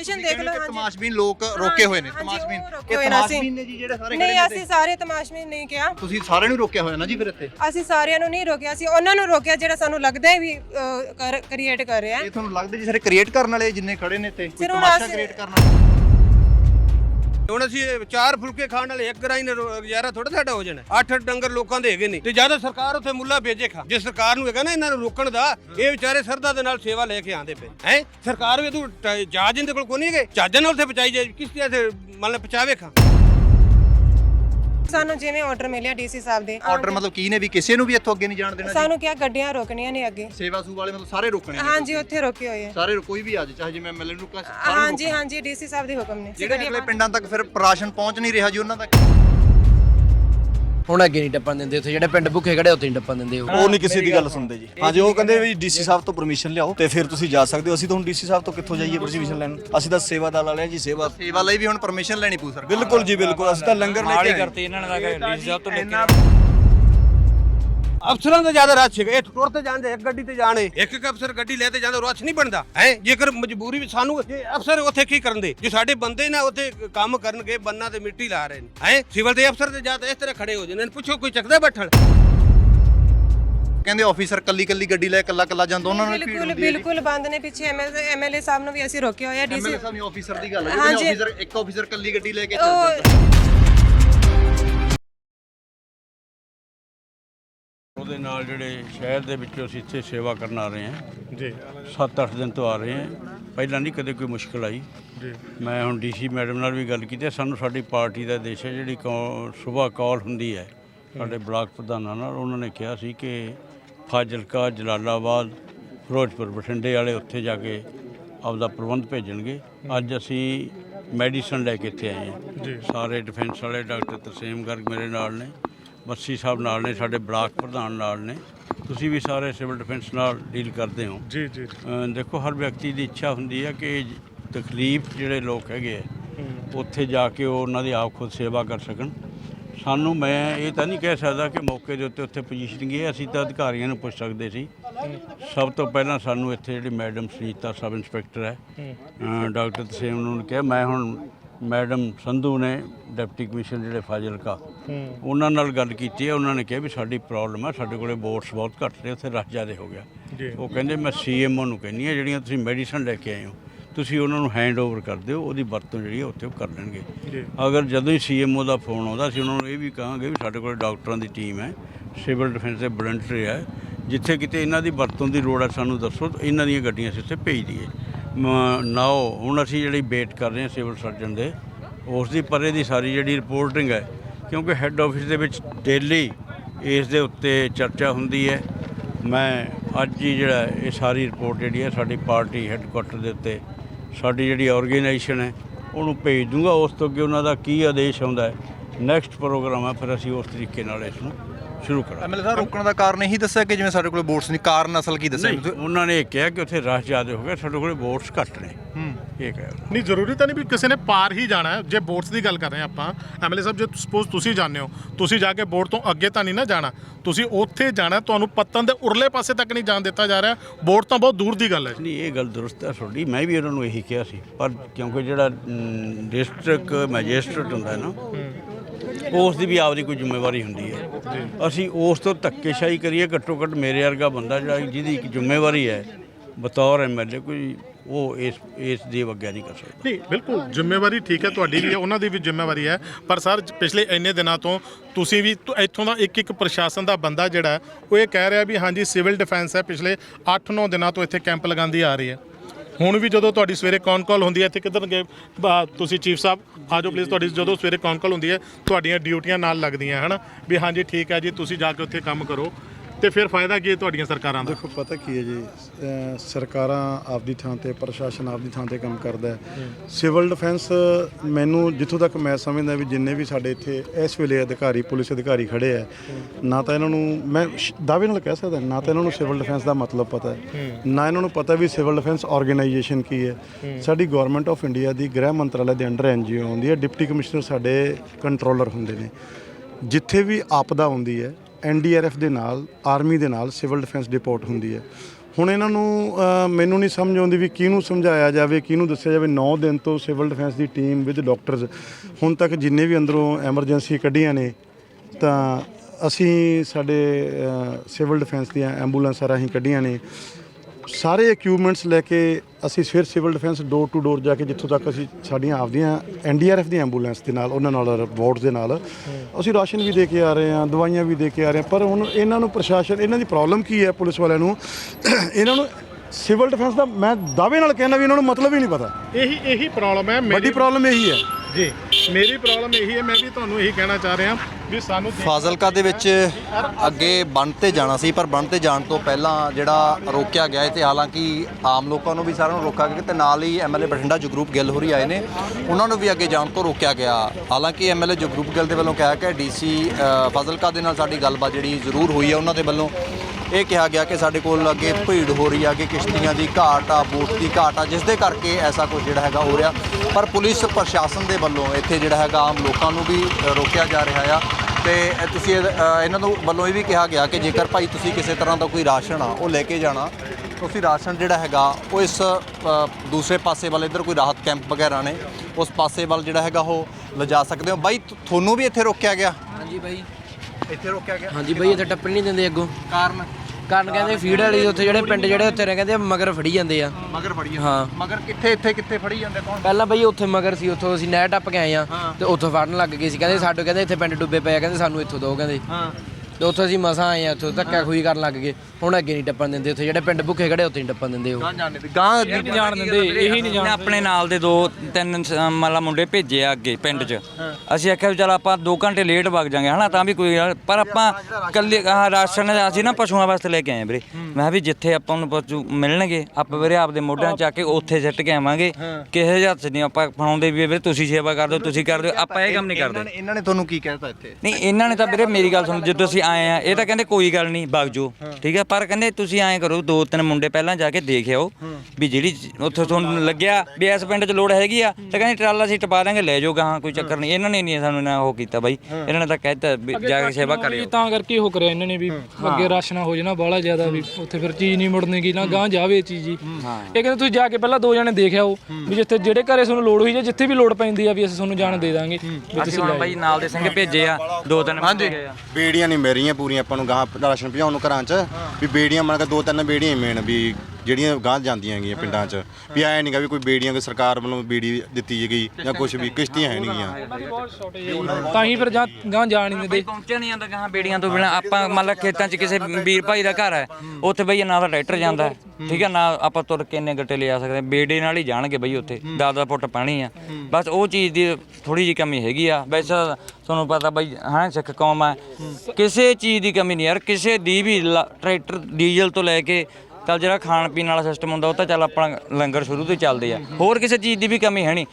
Situation ਦੇਖ ਲਓ ਹਾਂਜੀ। ਤਮਾਸ਼ਬੀਨ ਲੋਕ ਰੋਕੇ ਹੋਏ ਨੇ ਹਾਂਜੀ, ਤਮਾਸ਼ਬੀਨ। ਰੋਕੇ ਇਹ ਹੋਏ ਨੇ ਅਸੀਂ। ਤਮਾਸ਼ਬੀਨ ਨੇ ਜੀ ਜਿਹੜੇ ਸਾਰੇ ਨਹੀਂ ਖੜੇ ਅਸੀਂ ਸਾਰੇ ਤਮਾਸ਼ਬੀਨ ਨਹੀਂ ਕਿਹਾ। ਤੁਸੀਂ ਸਾਰਿਆਂ ਨੂੰ ਰੋਕਿਆ ਹੋਇਆ ਨਾ ਜੀ ਫਿਰ ਇੱਥੇ? ਅਸੀਂ ਸਾਰਿਆਂ ਨੂੰ ਨਹੀਂ ਰੋਕਿਆ ਸੀ ਉਹਨਾਂ ਨੂੰ ਰੋਕਿਆ ਜਿਹੜਾ ਸਾਨੂੰ ਲੱਗਦਾ ਹੈ ਵੀ ਕ੍ਰੀਏਟ ਕਰ ਰਿਹਾ। ਹੈ ਇਹ ਤੁਹਾਨੂੰ ਲੱਗਦਾ ਜੀ ਸਾਰੇ ਕ੍ਰੀਏਟ ਕਰਨ ਵਾਲੇ ਜਿੰਨੇ ਖੜੇ ਨੇ ਇੱਥੇ ਕੋਈ ਤਮਾਸ਼ਾ ਅਸੀਂ- ਕ੍ਰੀਏਟ ਕਰਨ ਵਾਲੇ? ਹੁਣ ਅਸੀਂ ਇਹ ਚਾਰ ਫੁਲਕੇ ਖਾਣ ਵਾਲੇ, ਇੱਕ ਗਰਾਈ ਨੇ ਰੋ- ਗੁਜ਼ਾਰਾ ਥੋੜਾ ਸਾਡਾ ਹੋ ਜਾਣਾ। ਅੱਠ ਡੰਗਰ ਲੋਕਾਂ ਦੇ ਹੈਗੇ ਨੇ। ਤੇ ਜਦ ਸਰਕਾਰ ਉੱਥੇ ਮੁੱਲਾ ਭੇਜੇ ਖਾ, ਜੇ ਸਰਕਾਰ ਨੂੰ ਹੈਗਾ ਨਾ ਇਹਨਾਂ ਨੂੰ ਰੋਕਣ ਦਾ, ਇਹ ਵਿਚਾਰੇ ਸਰਦਾ ਦੇ ਨਾਲ ਸੇਵਾ ਲੈ ਕੇ ਆਂਦੇ ਪਏ। ਹੈ? ਸਰਕਾਰ ਵੀ ਤੂੰ ਜਹਾਜ਼ ਇਹਦੇ ਕੋਲ ਕੋਈ ਨਹੀਂ ਹੈਗੇ। ਜਹਾਜ਼ਾਂ ਨਾਲ ਉੱਥੇ ਪਹੁੰਚਾਈ ਜਾਏ, ਕਿਸ ਤਰ੍ਹਾਂ ਤੇ ਮੰਨ ਲੈ ਪਹੁੰਚਾਵੇ ਖਾ। ਸਾਨੂੰ ਜਿਵੇਂ ਆਰਡਰ ਮਿਲਿਆ ਡੀਸੀ ਸਾਹਿਬ ਦੇ ਆਰਡਰ ਮਤਲਬ ਕੀ ਨੇ ਵੀ ਕਿਸੇ ਨੂੰ ਵੀ ਇੱਥੋਂ ਅੱਗੇ ਨਹੀਂ ਜਾਣ ਦੇਣਾ ਜੀ? ਸਾਨੂੰ ਕਿਹਾ ਗੱਡੀਆਂ ਰੋਕਣੀਆਂ ਨੇ ਅੱਗੇ। ਸੇਵਾ ਸੂ ਵਾਲੇ ਮਤਲਬ ਸਾਰੇ ਰੋਕਣੇ ਨੇ ਹਾਂਜੀ ਉੱਥੇ ਰੋਕੇ ਹੋਏ ਆ। ਸਾਰੇ ਕੋਈ ਵੀ ਆ ਜਾਏ ਚਾਹੇ ਜਿਵੇਂ ਐਮਐਲਏ ਨੂੰ ਕਹ ਹਾਂਜੀ ਹਾਂਜੀ ਡੀਸੀ ਸਾਹਿਬ ਦੇ ਹੁਕਮ ਨੇ। ਜਿਹੜੇ ਅਗਲੇ ਪਿੰਡਾਂ ਤੱਕ ਫਿਰ ਪ੍ਰਾਸ਼ਨ ਪਹੁੰਚ ਨਹੀਂ ਰਿਹਾ ਜੀ ਉਹਨਾਂ ਤੱਕ। ਹੁਣ ਅੱਗੇ ਨਹੀਂ ਟੱਪਣ ਦਿੰਦੇ ਉੱਥੇ ਜਿਹੜੇ ਪਿੰਡ ਭੁੱਖੇ ਖੜੇ ਉੱਥੇ ਨਹੀਂ ਟੱਪਣ ਦਿੰਦੇ ਉਹ। ਉਹ ਨਹੀਂ ਕਿਸੇ ਦੀ ਗੱਲ ਸੁਣਦੇ ਜੀ। ਹਾਂਜੀ ਉਹ ਕਹਿੰਦੇ ਵੀ ਡੀਸੀ ਸਾਹਿਬ ਤੋਂ ਪਰਮਿਸ਼ਨ ਲਿਆਓ ਤੇ ਫਿਰ ਤੁਸੀਂ ਜਾ ਸਕਦੇ ਹੋ। ਅਸੀਂ ਤਾਂ ਹੁਣ ਡੀਸੀ ਸਾਹਿਬ ਤੋਂ ਕਿੱਥੋਂ ਜਾਈਏ ਪਰਮਿਸ਼ਨ ਲੈਣ? ਅਸੀਂ ਤਾਂ ਸੇਵਾਦਾਰ ਵਾਲੇ ਆ ਜੀ ਸੇਵਾ ਸੇਵਾ ਲਈ ਵੀ ਹੁਣ ਪਰਮਿਸ਼ਨ ਲੈਣੀ ਪਊ ਸਰ। ਬਿਲਕੁਲ ਜੀ ਬਿਲਕੁਲ। ਅਸੀਂ ਤਾਂ ਲੰਗਰ ਲੈ ਕੇ। ਕਰਤੀ ਇਹਨਾਂ ਨੇ ਤਾਂ ਡੀਸੀ ਸਾਹਿਬ ਤੋਂ ਲੈ ਕੇ ਅਫਸਰਾਂ ਦਾ ਜ਼ਿਆਦਾ ਰਸ਼ ਹੈਗਾ। ਇਹ ਟੁਰ ਤੇ ਜਾਂਦੇ ਇੱਕ ਗੱਡੀ ਤੇ ਜਾਣੇ। ਇੱਕ ਇੱਕ ਅਫਸਰ ਗੱਡੀ ਲੈ ਤੇ ਜਾਂਦਾ ਰਸ਼ ਨਹੀਂ ਬਣਦਾ। ਹੈ? ਜੇਕਰ ਮਜਬੂਰੀ ਵੀ ਸਾਨੂੰ ਜੇ ਅਫਸਰ ਉੱਥੇ ਕੀ ਕਰਨ ਦੇ? ਜੇ ਸਾਡੇ ਬੰਦੇ ਨਾ ਉੱਥੇ ਕੰਮ ਕਰਨਗੇ ਬੰਨਾ ਤੇ ਮਿੱਟੀ ਲਾ ਰਹੇ ਨੇ। ਹੈ? ਸਿਵਲ ਦੇ ਅਫਸਰ ਤੇ ਜਾਂ ਤਾਂ ਇਸ ਤਰ੍ਹਾਂ ਖੜੇ ਹੋ ਜਾਂਦੇ ਨੇ ਪੁੱਛੋ ਕੋਈ ਚੱਕਦਾ ਬੱਠਲ ਕਹਿੰਦੇ ਆਫੀਸਰ ਕੱਲੀ ਕੱਲੀ ਗੱਡੀ ਲੈ ਕੱਲਾ ਕੱਲਾ ਜਾਂਦਾ ਉਹਨਾਂ ਨੂੰ ਵੀ ਭੀੜ ਬਿਲਕੁਲ ਹੁੰਦੀ ਹੈ ਬਿਲਕੁਲ ਬੰਦ ਨੇ ਪਿੱਛੇ ਐਮਐਲਏ ਸਾਹਿਬ ਨੂੰ ਵੀ ਅਸੀਂ ਰੋਕਿਆ ਹੋਇਆ ਡੀਸੀ ਐਮਐਲਏ ਸਾਹਿਬ ਨੇ ਆਫੀਸਰ ਦੀ ਗੱਲ ਹੈ ਜੀ ਹਾਂਜੀ। ਆਫੀਸਰ ਇੱਕ ਆਫੀਸਰ ਕੱਲੀ ਗੱਡੀ ਲੈ ਕੇ ਉਹ ਉਹਦੇ ਨਾਲ ਜਿਹੜੇ ਸ਼ਹਿਰ ਦੇ ਵਿੱਚੋਂ ਅਸੀਂ ਇੱਥੇ ਸੇਵਾ ਕਰਨ ਆ ਰਹੇ ਹਾਂ। ਜੀ। 7-8 ਦਿਨ ਤੋਂ ਆ ਰਹੇ ਹਾਂ। ਪਹਿਲਾਂ ਨਹੀਂ ਕਦੇ ਕੋਈ ਮੁਸ਼ਕਲ ਆਈ। ਜੀ। ਮੈਂ ਹੁਣ ਡੀਸੀ ਮੈਡਮ ਨਾਲ ਵੀ ਗੱਲ ਕੀਤੀ ਹੈ। ਸਾਨੂੰ ਸਾਡੀ ਪਾਰਟੀ ਦਾ ਦੇਸ਼ ਹੈ ਜਿਹੜੀ ਸਵੇਰ ਕਾਲ ਹੁੰਦੀ ਹੈ ਸਾਡੇ ਬਲਾਕ ਪ੍ਰਧਾਨਾਂ ਨਾਲ ਉਹਨਾਂ ਨੇ ਕਿਹਾ ਸੀ ਕਿ ਫਾਜ਼ਿਲਕਾ ਜਲਾਲਾਬਾਦ ਫਿਰੋਜ਼ਪੁਰ ਬਠਿੰਡੇ ਵਾਲੇ ਉੱਥੇ ਜਾ ਕੇ ਆਪਦਾ ਪ੍ਰਬੰਧ ਭੇਜਣਗੇ। ਅੱਜ ਅਸੀਂ ਮੈਡੀਸਨ ਲੈ ਕੇ ਇੱਥੇ ਆਏ ਹਾਂ। ਸਾਰੇ ਡਿਫੈਂਸ ਵਾਲੇ ਡਾਕਟਰ ਤਰਸੇਮ ਗਰਗ ਮੇਰੇ ਨਾਲ ਨੇ। ਬੱਸੀ ਸਾਹਿਬ ਨਾਲ ਨੇ ਸਾਡੇ ਬਲਾਕ ਪ੍ਰਧਾਨ ਨਾਲ ਨੇ। ਤੁਸੀਂ ਵੀ ਸਾਰੇ ਸਿਵਲ ਡਿਫੈਂਸ ਨਾਲ ਡੀਲ ਕਰਦੇ ਹੋ। ਜੀ ਜੀ ਦੇਖੋ ਹਰ ਵਿਅਕਤੀ ਦੀ ਇੱਛਾ ਹੁੰਦੀ ਹੈ ਕਿ ਤਕਲੀਫ ਜਿਹੜੇ ਲੋਕ ਹੈਗੇ ਆ, ਉੱਥੇ ਜਾ ਕੇ ਉਹ ਉਹਨਾਂ ਦੀ ਆਪ ਖੁਦ ਸੇਵਾ ਕਰ ਸਕਣ। ਸਾਨੂੰ ਮੈਂ ਇਹ ਤਾਂ ਨਹੀਂ ਕਹਿ ਸਕਦਾ ਕਿ ਮੌਕੇ ਦੇ ਉੱਤੇ ਉੱਥੇ ਪੋਜੀਸ਼ਨਿੰਗ ਹੈ ਅਸੀਂ ਤਾਂ ਅਧਿਕਾਰੀਆਂ ਨੂੰ ਪੁੱਛ ਸਕਦੇ ਸੀ। ਸਭ ਤੋਂ ਪਹਿਲਾਂ ਸਾਨੂੰ ਇੱਥੇ ਜਿਹੜੀ ਮੈਡਮ ਸੁਨੀਤਾ ਸਬ ਇੰਸਪੈਕਟਰ ਹੈ। ਡਾਕਟਰ ਤਸੀਮ ਨੂੰ ਕਿਹਾ ਮੈਂ ਹੁਣ ਮੈਡਮ ਸੰਧੂ ਨੇ ਡਿਪਟੀ ਕਮਿਸ਼ਨਰ ਜਿਹੜੇ ਫਾਜ਼ਿਲਕਾ ਉਹਨਾਂ ਨਾਲ ਗੱਲ ਕੀਤੀ ਹੈ ਉਹਨਾਂ ਨੇ ਕਿਹਾ ਵੀ ਸਾਡੀ ਪ੍ਰੋਬਲਮ ਹੈ ਸਾਡੇ ਕੋਲੇ ਬੋਟਸ ਬਹੁਤ ਘੱਟ ਨੇ ਉੱਥੇ ਰਸ਼ ਜ਼ਿਆਦਾ ਹੋ ਗਿਆ। ਉਹ ਕਹਿੰਦੇ ਮੈਂ ਸੀਐਮਓ ਨੂੰ ਕਹਿੰਨੀ ਆ ਜਿਹੜੀਆਂ ਤੁਸੀਂ ਮੈਡੀਸਨ ਲੈ ਕੇ ਆਏ ਹੋ ਤੁਸੀਂ ਉਹਨਾਂ ਨੂੰ ਹੈਂਡ ਓਵਰ ਕਰ ਦਿਓ ਉਹਦੀ ਵਰਤੋਂ ਜਿਹੜੀ ਉੱਥੇ ਉਹ ਕਰ ਲੈਣਗੇ। ਅਗਰ ਜਦੋਂ ਹੀ ਸੀਐਮਓ ਦਾ ਫੋਨ ਆਉਂਦਾ ਸੀ ਉਹਨਾਂ ਨੂੰ ਇਹ ਵੀ ਕਹਾਂਗੇ ਵੀ ਸਾਡੇ ਕੋਲ ਡਾਕਟਰਾਂ ਦੀ ਟੀਮ ਹੈ ਸਿਵਲ ਡਿਫੈਂਸ ਦੇ ਵਲੰਟੀਅਰ ਹੈ ਜਿੱਥੇ ਕਿਤੇ ਇਹਨਾਂ ਦੀ ਵਰਤੋਂ ਦੀ ਲੋੜ ਹੈ ਸਾਨੂੰ ਦੱਸੋ ਇਹਨਾਂ ਦੀਆਂ ਗੱਡੀਆਂ ਅਸੀਂ ਉੱਥੇ ਭੇਜ ਦਈਏ। ਨਾਓ ਹੁਣ ਅਸੀਂ ਜਿਹੜੀ ਵੇਟ ਕਰ ਰਹੇ ਹਾਂ ਸਿਵਲ ਸਰਜਨ ਦੇ ਉਸ ਦੀ ਪਰੇ ਦੀ ਸਾਰੀ ਜਿਹੜੀ ਰਿਪੋਰਟਿੰਗ ਹੈ, ਕਿਉਂਕਿ ਹੈੱਡ ਆਫਿਸ ਦੇ ਵਿੱਚ ਡੇਲੀ ਇਸ ਦੇ ਉੱਤੇ ਚਰਚਾ ਹੁੰਦੀ ਹੈ। ਮੈਂ ਅੱਜ ਹੀ ਜਿਹੜਾ ਇਹ ਸਾਰੀ ਰਿਪੋਰਟ ਜਿਹੜੀ ਹੈ ਸਾਡੀ ਪਾਰਟੀ ਹੈੱਡਕੁਆਟਰ ਦੇ ਉੱਤੇ ਸਾਡੀ ਜਿਹੜੀ ਆਰਗੇਨਾਈਜੇਸ਼ਨ ਹੈ, ਉਹਨੂੰ ਭੇਜ ਦੂੰਗਾ। ਉਸ ਤੋਂ ਅੱਗੇ ਉਹਨਾਂ ਦਾ ਕੀ ਆਦੇਸ਼ ਆਉਂਦਾ ਹੈ ਨੈਕਸਟ ਪ੍ਰੋਗਰਾਮ ਹੈ, ਫਿਰ ਅਸੀਂ ਉਸ ਤਰੀਕੇ ਨਾਲ ਇਸ ਨੂੰ ਸ਼ੁਰੂ ਕਰਾਂਗੇ ਐਮਐਲਏ ਸਾਹਿਬ ਰੋਕਣ ਦਾ ਕਾਰਨ ਇਹੀ ਦੱਸਿਆ ਕਿ ਜਿਵੇਂ ਸਾਡੇ ਕੋਲ ਬੋਟਸ ਨਹੀਂ ਕਾਰਨ ਅਸਲ ਕੀ ਦੱਸਿਆ? ਨਹੀਂ ਉਹਨਾਂ ਨੇ ਇਹ ਕਿਹਾ ਕਿ ਉੱਥੇ ਰਸ਼ ਜ਼ਿਆਦਾ ਹੋ ਗਿਆ ਸਾਡੇ ਕੋਲ ਵੋਟਸ ਘੱਟ ਨੇ। ਇਹ ਉਹਨਾਂ ਨੇ। ਨਹੀਂ ਜ਼ਰੂਰੀ ਤਾਂ ਨਹੀਂ ਵੀ ਕਿਸੇ ਨੇ ਪਾਰ ਹੀ ਜਾਣਾ ਹੈ। ਜੇ ਬੋਟਸ ਦੀ ਗੱਲ ਕਰ ਰਹੇ ਹਾਂ ਆਪਾਂ ਐਮਐਲਏ ਸਾਹਿਬ ਜੇ ਸਪੋਜ਼ ਤੁਸੀਂ ਜਾਂਦੇ ਹੋ ਤੁਸੀਂ ਜਾ ਕੇ ਬੋਟ ਤੋਂ ਅੱਗੇ ਤਾਂ ਨਹੀਂ ਨਾ ਜਾਣਾ। ਤੁਸੀਂ ਉੱਥੇ ਜਾਣਾ ਤੁਹਾਨੂੰ ਪੱਤਨ ਦੇ ਉਰਲੇ ਪਾਸੇ ਤੱਕ ਨਹੀਂ ਜਾਣ ਦਿੱਤਾ ਜਾ ਰਿਹਾ। ਬੋਟ ਤਾਂ ਬਹੁਤ ਦੂਰ ਦੀ ਗੱਲ ਹੈ ਨਹੀਂ ਇਹ ਗੱਲ ਦਰੁਸਤ ਹੈ ਤੁਹਾਡੀ। ਮੈਂ ਵੀ ਉਹਨਾਂ ਨੂੰ ਇਹੀ ਕਿਹਾ ਸੀ। ਪਰ ਕਿਉਂਕਿ ਜਿਹੜਾ ਡਿਸਟ੍ਰਿਕਟ ਮੈਜਿਸਟ੍ਰੇਟ ਹੁੰਦਾ ਹੈ ਨਾ ਉਸ ਦੀ ਵੀ ਆਪਦੀ ਕੋਈ ਜ਼ਿੰਮੇਵਾਰੀ ਹੁੰਦੀ ਹੈ। ਅਸੀਂ ਉਸ ਤੋਂ ਧੱਕੇਸ਼ਾਹੀ ਕਰੀਏ ਘੱਟੋ ਘੱਟ ਮੇਰੇ ਵਰਗਾ ਬੰਦਾ ਜਿਹੜਾ ਜਿਹਦੀ ਇੱਕ ਜ਼ਿੰਮੇਵਾਰੀ ਹੈ ਬਤੌਰ ਐਮਐਲਏ ਕੋਈ ਉਹ ਇਸ ਇਸ ਦੀ ਵਗਿਆ ਨਹੀਂ ਕਰ ਸਕਦਾ। ਨਹੀਂ ਬਿਲਕੁਲ ਜ਼ਿੰਮੇਵਾਰੀ ਠੀਕ ਹੈ ਤੁਹਾਡੀ ਵੀ ਹੈ ਉਹਨਾਂ ਦੀ ਵੀ ਜ਼ਿੰਮੇਵਾਰੀ ਹੈ ਪਰ ਸਰ ਪਿਛਲੇ ਇੰਨੇ ਦਿਨਾਂ ਤੋਂ ਤੁਸੀਂ ਵੀ ਤੁ- ਇੱਥੋਂ ਦਾ ਇੱਕ ਇੱਕ ਪ੍ਰਸ਼ਾਸਨ ਦਾ ਬੰਦਾ ਜਿਹੜਾ ਹੈ, ਉਹ ਇਹ ਕਹਿ ਰਿਹਾ ਵੀ ਹਾਂਜੀ ਸਿਵਲ ਡਿਫੈਂਸ ਹੈ ਪਿਛਲੇ 8-9 ਦਿਨਾਂ ਤੋਂ ਇੱਥੇ ਕੈਂਪ ਲਗਾਉਂਦੀ ਆ ਰਹੀ ਹੈ। ਹੁਣ ਵੀ ਜਦੋਂ ਤੁਹਾਡੀ ਸਵੇਰੇ ਕੌਨ ਕਾਲ ਹੁੰਦੀ ਹੈ ਇੱਥੇ ਕਿੱਧਰ ਗਏ? ਬਾ- ਤੁਸੀਂ ਚੀਫ ਸਾਹਿਬ ਆਜੋ ਪਲੀਜ਼ ਤੁਹਾਡੀ ਜਦੋਂ ਸਵੇਰੇ ਕੌਨ ਕਾਲ ਹੁੰਦੀ ਹੈ ਤੁਹਾਡੀਆਂ ਡਿਊਟੀਆਂ ਨਾਲ ਲੱਗਦੀਆਂ ਹਨਾ? ਵੀ ਹਾਂਜੀ ਠੀਕ ਹੈ ਜੀ ਤੁਸੀਂ ਜਾ ਕੇ ਉੱਥੇ ਕੰਮ ਕਰੋ। ਤੇ ਫਿਰ ਫਾਇਦਾ ਕੀ ਹੈ ਤੁਹਾਡੀਆਂ ਸਰਕਾਰਾਂ ਦਾ? ਦੇਖੋ ਪਤਾ ਕੀ ਹੈ ਜੀ ਅਹ ਸਰਕਾਰਾਂ ਆਪਦੀ ਥਾਂ ਤੇ ਪ੍ਰਸ਼ਾਸਨ ਆਪਦੀ ਥਾਂ ਤੇ ਕੰਮ ਕਰਦਾ ਹੈ। ਸਿਵਲ ਡਿਫੈਂਸ ਮੈਨੂੰ ਜਿੱਥੋਂ ਤੱਕ ਮੈਂ ਸਮਝਦਾ ਵੀ ਜਿੰਨੇ ਵੀ ਸਾਡੇ ਇੱਥੇ ਇਸ ਵੇਲੇ ਅਧਿਕਾਰੀ ਪੁਲਿਸ ਅਧਿਕਾਰੀ ਖੜੇ ਆ ਨਾ ਤਾਂ ਇਹਨਾਂ ਨੂੰ ਮੈਂ ਦਾਅਵੇ ਨਾਲ ਕਹਿ ਸਕਦਾ ਨਾ ਤਾਂ ਇਹਨਾਂ ਨੂੰ ਸਿਵਲ ਡਿਫੈਂਸ ਦਾ ਮਤਲਬ ਪਤਾ ਹੈ ਨਾ ਇਹਨਾਂ ਨੂੰ ਪਤਾ ਵੀ ਸਿਵਲ ਡਿਫੈਂਸ ਆਰਗੇਨਾਈਜੇਸ਼ਨ ਕੀ ਹੈ। ਸਾਡੀ ਗਵਰਨਮੈਂਟ ਆਫ ਇੰਡੀਆ ਦੀ ਗ੍ਰਹਿ ਮੰਤਰਾਲੇ ਦੇ ਅੰਡਰ ਐਨਜੀਓ ਆਉਂਦੀ ਹੈ ਡਿਪਟੀ ਕਮਿਸ਼ਨਰ ਸਾਡੇ ਕੰਟਰੋਲਰ ਹੁੰਦੇ ਨੇ। ਜਿੱਥੇ ਵੀ ਆਪਦਾ ਹੁੰਦੀ ਹੈ ਐਨਡੀਆਰਐਫ ਦੇ ਨਾਲ, ਆਰਮੀ ਦੇ ਨਾਲ ਸਿਵਲ ਡਿਫੈਂਸ ਡਿਪੋਰਟ ਹੁੰਦੀ ਹੈ। ਹੁਣ ਇਹਨਾਂ ਨੂੰ ਮੈਨੂੰ ਨਹੀਂ ਸਮਝ ਆਉਂਦੀ ਵੀ ਕਿਹਨੂੰ ਸਮਝਾਇਆ ਜਾਵੇ, ਕਿਹਨੂੰ ਦੱਸਿਆ ਜਾਵੇ। 9 ਦਿਨ ਤੋਂ ਸਿਵਲ ਡਿਫੈਂਸ ਦੀ ਟੀਮ ਵਿਦ ਡਾਕਟਰਸ, ਹੁਣ ਤੱਕ ਜਿੰਨੇ ਵੀ ਅੰਦਰੋਂ ਐਮਰਜੈਂਸੀ ਕੱਢੀਆਂ ਨੇ, ਤਾਂ ਅਸੀਂ ਸਾਡੇ ਸਿਵਲ ਡਿਫੈਂਸ ਦੀਆਂ ਐਂਬੂਲੈਂਸਾਂ ਰਾਹੀਂ ਕੱਢੀਆਂ ਨੇ। ਸਾਰੇ ਇਕਵਿਪਮੈਂਟਸ ਲੈ ਕੇ ਅਸੀਂ ਫਿਰ civil defence door to door ਜਾ ਕੇ ਜਿੱਥੋਂ ਤੱਕ ਅਸੀਂ ਸਾਡੀਆਂ ਆਪਦੀਆਂ ਐਨਡੀਆਰਐਫ ਦੀ ਐਂਬੂਲੈਂਸ ਦੇ ਨਾਲ ਉਹਨਾਂ ਨਾਲ ਵੋਟਸ ਦੇ ਨਾਲ ਅਸੀਂ ਰਾਸ਼ਨ ਵੀ ਦੇ ਕੇ ਆ ਰਹੇ ਹਾਂ ਦਵਾਈਆਂ ਵੀ ਦੇ ਕੇ ਆ ਰਹੇ ਹਾਂ ਪਰ ਹੁਣ ਇਹਨਾਂ ਨੂੰ ਪ੍ਰਸ਼ਾਸਨ ਇਹਨਾਂ ਦੀ ਪ੍ਰੋਬਲਮ ਕੀ ਹੈ ਪੁਲਿਸ ਵਾਲਿਆਂ ਨੂੰ? ਇਹਨਾਂ ਨੂੰ ਸਿਵਲ ਡਿਫੈਂਸ ਦਾ ਮੈਂ ਦਾਅਵੇ ਨਾਲ ਕਹਿੰਦਾ ਵੀ ਇਹਨਾਂ ਨੂੰ ਮਤਲਬ ਹੀ ਨਹੀਂ ਪਤਾ। ਇਹੀ ਇਹੀ ਪ੍ਰੋਬਲਮ ਹੈ ਵੱਡੀ ਪ੍ਰੋਬਲਮ ਇਹੀ ਹੈ। ਜੀ। ਮੇਰੀ ਪ੍ਰੋਬਲਮ ਇਹੀ ਹੈ, ਮੈਂ ਵੀ ਤੁਹਾਨੂੰ ਇਹੀ ਕਹਿਣਾ ਚਾਹ ਰਿਹਾ ਵੀ ਸਾਨੂੰ ਦੇਖ- ਫਾਜ਼ਿਲਕਾ ਦੇ ਵਿੱਚ ਅੱਗੇ ਬੰਨ ਤੇ ਜਾਣਾ ਸੀ, ਪਰ ਬੰਨ ਤੇ ਜਾਣ ਤੋਂ ਪਹਿਲਾਂ ਜਿਹੜਾ ਰੋਕਿਆ ਗਿਆ ਹੈ ਤੇ ਹਾਲਾਂਕਿ ਆਮ ਲੋਕਾਂ ਨੂੰ ਵੀ ਸਾਰਿਆਂ ਨੂੰ ਰੋਕਿਆ ਗਿਆ ਤੇ ਨਾਲ ਹੀ ਐਮਐਲਏ ਬਠਿੰਡਾ ਜਗਰੂਪ ਗਿੱਲ ਹੋਰੀ ਆਏ ਨੇ, ਉਹਨਾਂ ਨੂੰ ਵੀ ਅੱਗੇ ਜਾਣ ਤੋਂ ਰੋਕਿਆ ਗਿਆ। ਹਾਲਾਂਕਿ ਐਮਐਲਏ ਜਗਰੂਪ ਗਿੱਲ ਦੇ ਵੱਲੋਂ ਕਿਹਾ ਕਿ ਡੀਸੀ ਫਾਜ਼ਿਲਕਾ ਦੇ ਨਾਲ ਸਾਡੀ ਗੱਲਬਾਤ ਜਿਹੜੀ ਜ਼ਰੂਰ ਹੋਈ ਹੈ, ਉਹਨਾਂ ਦੇ ਵੱਲੋਂ ਇਹ ਕਿਹਾ ਗਿਆ ਕਿ ਸਾਡੇ ਕੋਲ ਅੱਗੇ ਭੀੜ ਹੋ ਰਹੀ ਆ ਕਿ ਕਿਸ਼ਤੀਆਂ ਦੀ ਘਾਟ ਆ, ਬੋਟ ਦੀ ਘਾਟ ਆ, ਜਿਸ ਦੇ ਕਰਕੇ ਐਸਾ ਕੁਝ ਜਿਹੜਾ ਹੈਗਾ ਹੋ ਰਿਹਾ। ਪਰ ਪੁਲਿਸ ਪ੍ਰਸ਼ਾਸਨ ਦੇ ਵੱਲੋਂ ਇੱਥੇ ਜਿਹੜਾ ਹੈਗਾ ਆਮ ਲੋਕਾਂ ਨੂੰ ਵੀ ਰੋਕਿਆ ਜਾ ਰਿਹਾ ਆ। ਤੇ ਤੁਸੀਂ ਇਹਨਾਂ ਨੂੰ ਵੱਲੋਂ ਇਹ ਵੀ ਕਿਹਾ ਗਿਆ ਕਿ ਜੇਕਰ ਭਾਈ ਤੁਸੀਂ ਕਿਸੇ ਤਰ੍ਹਾਂ ਦਾ ਕੋਈ ਰਾਸ਼ਨ ਆ ਉਹ ਲੈ ਕੇ ਜਾਣਾ ਤੁਸੀਂ ਰਾਸ਼ਨ ਜਿਹੜਾ ਹੈਗਾ ਉਹ ਇਸ ਦੂਸਰੇ ਪਾਸੇ ਵੱਲ ਇੱਧਰ ਕੋਈ ਰਾਹਤ ਕੈਂਪ ਵਗੈਰਾ ਨੇ ਉਸ ਪਾਸੇ ਵੱਲ ਜਿਹੜਾ ਹੈਗਾ ਉਹ ਲਿਜਾ ਸਕਦੇ ਹੋ। ਬਾਈ ਤੁਹਾਨੂੰ ਵੀ ਇੱਥੇ ਰੋਕਿਆ ਗਿਆ? ਹਾਂਜੀ ਬਾਈ। ਇੱਥੇ ਰੋਕਿਆ ਗਿਆ? ਹਾਂਜੀ ਬਾਈ ਇੱਥੇ ਟੱਪਣ ਨਹੀਂ ਦਿੰਦੇ ਅੱਗੋਂ। ਕਾਰਨ? ਕਾਰਨ ਕਹਿੰਦੇ ਫੀਡ ਵਾਲੀ ਉੱਥੇ ਜਿਹੜੇ ਪਿੰਡ ਜਿਹੜੇ ਉੱਥੇ ਨੇ ਕਹਿੰਦੇ ਮਗਰ ਫੜੀ ਜਾਂਦੇ ਆ। ਮਗਰ ਫੜੀ ਹਾਂ। ਮਗਰ ਕਿੱਥੇ ਇੱਥੇ ਕਿੱਥੇ ਫੜੀ ਜਾਂਦੇ ਕੌਣ? ਪਹਿਲਾਂ ਬਈ ਉੱਥੇ ਮਗਰ ਸੀ ਉੱਥੋਂ ਅਸੀਂ ਨਹਿਰ ਟੱਪ ਕੇ ਆਏ ਆ ਤੇ ਉੱਥੋਂ ਫੜਨ ਲੱਗ ਗਏ ਸੀ। ਕਹਿੰਦੇ ਸਾਡੇ ਕਹਿੰਦੇ ਇੱਥੇ ਪਿੰਡ ਡੁੱਬੇ ਪਏ ਆ ਕਹਿੰਦੇ ਸਾਨੂੰ ਇੱਥੋਂ ਦਿਓ ਕਹਿੰਦੇ। ਹਾਂ। ਤੇ ਉੱਥੋਂ ਅਸੀਂ ਮਸਾਂ ਆਏ ਆ ਉੱਥੋਂ ਧੱਕਾ ਖੂਈ ਕਰਨ ਲੱਗ ਗਏ। ਹੁਣ ਅੱਗੇ ਨਹੀਂ ਟੱਪਣ ਦਿੰਦੇ ਉੱਥੇ ਜਿਹੜੇ ਪਿੰਡ ਭੁੱਖੇ ਖੜੇ ਉੱਥੇ ਨਹੀਂ ਟੱਪਣ ਦਿੰਦੇ ਉਹ। ਗਾਂ ਨਹੀਂ ਜਾਣ ਦਿੰਦੇ ਇਹੀ ਨਹੀਂ ਜਾਣ ਆਪਣੇ ਨਾਲ ਦੇ ਦੋ ਤਿੰਨ ਮਤਲਬ ਮੁੰਡੇ ਭੇਜੇ ਆ ਅੱਗੇ ਪਿੰਡ 'ਚ। ਅਸੀਂ ਆਖਿਆ ਚੱਲ ਆਪਾਂ 2 ਘੰਟੇ ਲੇਟ ਵਗ ਜਾਾਂਗੇ ਹਨਾ ਤਾਂ ਵੀ ਕੋਈ ਪਰ ਆਪਾਂ ਕੱਲੇ ਰਾਸ਼ਨ ਅਸੀਂ ਨਾ ਪਸ਼ੂਆਂ ਵਾਸਤੇ ਲੈ ਕੇ ਆਏ ਵੀਰੇ। ਮੈਂ ਕਿਹਾ ਵੀ ਜਿੱਥੇ ਆਪਾਂ ਨੂੰ ਪਸ਼ੂ ਮਿਲਣਗੇ ਆਪਾਂ ਵੀਰੇ ਆਪਦੇ ਮੋਢਿਆਂ 'ਚ ਚੱਕ ਕੇ ਉੱਥੇ ਸਿੱਟ ਕੇ ਆਵਾਂਗੇ। ਕਿਸੇ ਹੱਥ ਨਹੀਂ ਆਪਾਂ ਫੜਾਉਂਦੇ ਵੀ ਵੀਰੇ ਤੁਸੀਂ ਸੇਵਾ ਕਰ ਦਿਓ ਤੁਸੀਂ ਕਰ ਦਿਓ ਆਪਾਂ ਇਹ ਕੰਮ ਨਹੀਂ ਕਰਦੇ। ਇਹਨਾਂ ਨੇ ਤੁਹਾਨੂੰ ਕੀ ਕਹਿਤਾ ਇੱਥੇ? ਨਹੀਂ ਇਹਨਾਂ ਨੇ ਤਾਂ ਵੀਰੇ ਮੇਰੀ ਗੱਲ ਸੁਣੋ ਜਦੋਂ ਅਸੀਂ ਆਏ ਆ ਇਹ ਤਾਂ ਕਹਿੰਦੇ ਕੋਈ ਗੱਲ ਨਹੀਂ ਵਗ ਜਾਓ ਠੀਕ ਹੈ ਪਰ ਕਹਿੰਦੇ ਤੁਸੀਂ ਐਂ ਕਰੋ ਦੋ ਤਿੰਨ ਮੁੰਡੇ ਪਹਿਲਾਂ ਜਾ ਕੇ ਦੇਖ ਆਓ ਵੀ ਜਿਹੜੀ ਉੱਥੇ ਤੁਹਾਨੂੰ ਲੱਗਿਆ ਵੀ ਇਸ ਪਿੰਡ 'ਚ ਲੋੜ ਹੈਗੀ ਆ ਤਾਂ ਕਹਿੰਦੇ ਟਰਾਲਾ ਅਸੀਂ ਟਪਾ ਦਾਂਗੇ ਲੈ ਜਾਓ ਗਾਹਾਂ ਕੋਈ ਚੱਕਰ ਨਹੀਂ। ਇਹਨਾਂ ਨੇ ਨਹੀਂ ਸਾਨੂੰ ਨਾ ਉਹ ਕੀਤਾ ਬਾਈ। ਇਹਨਾਂ ਨੇ ਤਾਂ ਕਹਿਤਾ ਵੀ ਜਾ ਕੇ ਸੇਵਾ ਕਰਿਓ। ਤਾਂ ਕਰਕੇ ਉਹ ਕਰਿਆ ਇਹਨਾਂ ਨੇ ਵੀ। ਅੱਗੇ ਰਸ਼ ਨਾ ਹੋ ਜਾਣਾ ਬਾਹਲਾ ਜ਼ਿਆਦਾ ਵੀ। ਉੱਥੇ ਫਿਰ ਚੀਜ਼ ਨਹੀਂ ਮੁੜਨੇਗੀ ਨਾ ਗਾਂ ਜਾਵੇ ਚੀਜ਼ ਜੀ ਇਹ ਕਹਿੰਦੇ ਤੁਸੀਂ ਜਾ ਕੇ ਪਹਿਲਾਂ ਦੋ ਜਣੇ ਦੇਖ ਆਓ ਵੀ ਜਿੱਥੇ ਜਿਹੜੇ ਘਰੇ ਤੁਹਾਨੂੰ ਲੋੜ ਹੋਈ ਜਾਂ ਜਿੱਥੇ ਵੀ ਲੋੜ ਪੈਂਦੀ ਆ ਵੀ ਅਸੀਂ ਤੁਹਾਨੂੰ ਜਾਣ ਦੇ ਦਾਂਗੇ। ਵੀ ਅਸੀਂ ਬਾਈ ਨਾਲ ਦੇ ਸਿੰਘ ਭੇਜੇ ਆ ਦੋ ਤਿੰਨ ਆ। ਬੇੜੀਆਂ ਨਹੀਂ ਮਿਲ ਰਹੀਆਂ ਪੂਰੀਆਂ ਆਪਾਂ ਨੂੰ ਗਾਹ ਰਾਸ਼ਨ ਭਜਾਉਣ ਨੂੰ ਘਰਾਂ 'ਚ, ਵੀ ਬੇੜੀਆਂ ਮੰਨ ਕੇ ਦੋ ਤਿੰਨ ਬੇੜੀਆਂ ਮੇਨ ਵੀ ਜਿਹੜੀਆਂ ਗਾਂ ਜਾਂਦੀਆਂ ਹੈਗੀਆਂ ਪਿੰਡਾਂ 'ਚ ਵੀ ਐ ਨਹੀਂਗਾ ਵੀ ਕੋਈ ਬੇੜੀਆਂ ਕੋਈ ਸਰਕਾਰ ਵੱਲੋਂ ਬੇੜੀ ਦਿੱਤੀ ਗਈ ਜਾਂ ਕੁਝ ਵੀ ਕਿਸ਼ਤੀਆਂ ਹੈ ਨਹੀਂਗੀਆਂ ਤਾਂ ਹੀ ਫਿਰ ਜਾਂ ਗਾਂ ਜਾਣ ਹੀ ਨਹੀਂ ਦਿੰਦੇ ਪਹੁੰਚਿਆ ਨਹੀਂ ਜਾਂਦਾ ਗਾਹਾਂ ਬੇੜੀਆਂ ਤੋਂ ਬਿਨਾ। ਆਪਾਂ ਮੰਨ ਲਾ ਖੇਤਾਂ 'ਚ ਕਿਸੇ ਵੀਰ ਭਾਈ ਦਾ ਘਰ ਹੈ ਉੱਥੇ ਬਈ ਨਾ ਤਾਂ ਟਰੈਕਟਰ ਜਾਂਦਾ। ਹੈ, ਠੀਕ ਹੈ ਨਾ ਆਪਾਂ ਤੁਰ ਕੇ ਇੰਨੇ ਗੱਟੇ ਲਿਆ ਸਕਦੇ। ਹਾਂ। ਬੇੜੇ ਨਾਲ ਹੀ ਜਾਣਗੇ ਬਈ ਉੱਥੇ 10-10 ਫੁੱਟ ਪਾਣੀ ਆ। ਬਸ ਉਹ ਚੀਜ਼ ਦੀ ਥੋੜੀ ਜੀ ਕਮੀ ਹੈਗੀ ਆ। ਵੈਸੇ ਤੁਹਾਨੂੰ ਪਤਾ ਬਈ ਹਾਂ ਸਿੱਖ ਕੌਮ ਆ। ਕਿਸੇ ਚੀਜ਼ ਦੀ ਕਮੀ ਨਹੀਂ ਯਾਰ। ਕਿਸੇ ਦੀ ਵੀ ਟਰੈਕਟਰ ਡੀਜ਼ਲ ਤੋਂ ਲੈ ਕੇ ਚੱਲ ਜਿਹੜਾ ਖਾਣ ਪੀਣ ਵਾਲਾ ਸਿਸਟਮ ਹੁੰਦਾ ਉਹ ਤਾਂ ਚੱਲ ਆਪਣਾ ਲੰਗਰ ਸ਼ੁਰੂ ਤੋਂ ਹੀ ਚੱਲਦੇ ਆ। ਹੋਰ ਕਿਸੇ ਚੀਜ਼ ਦੀ ਵੀ ਕਮੀ ਹੈ ਨਹੀਂ।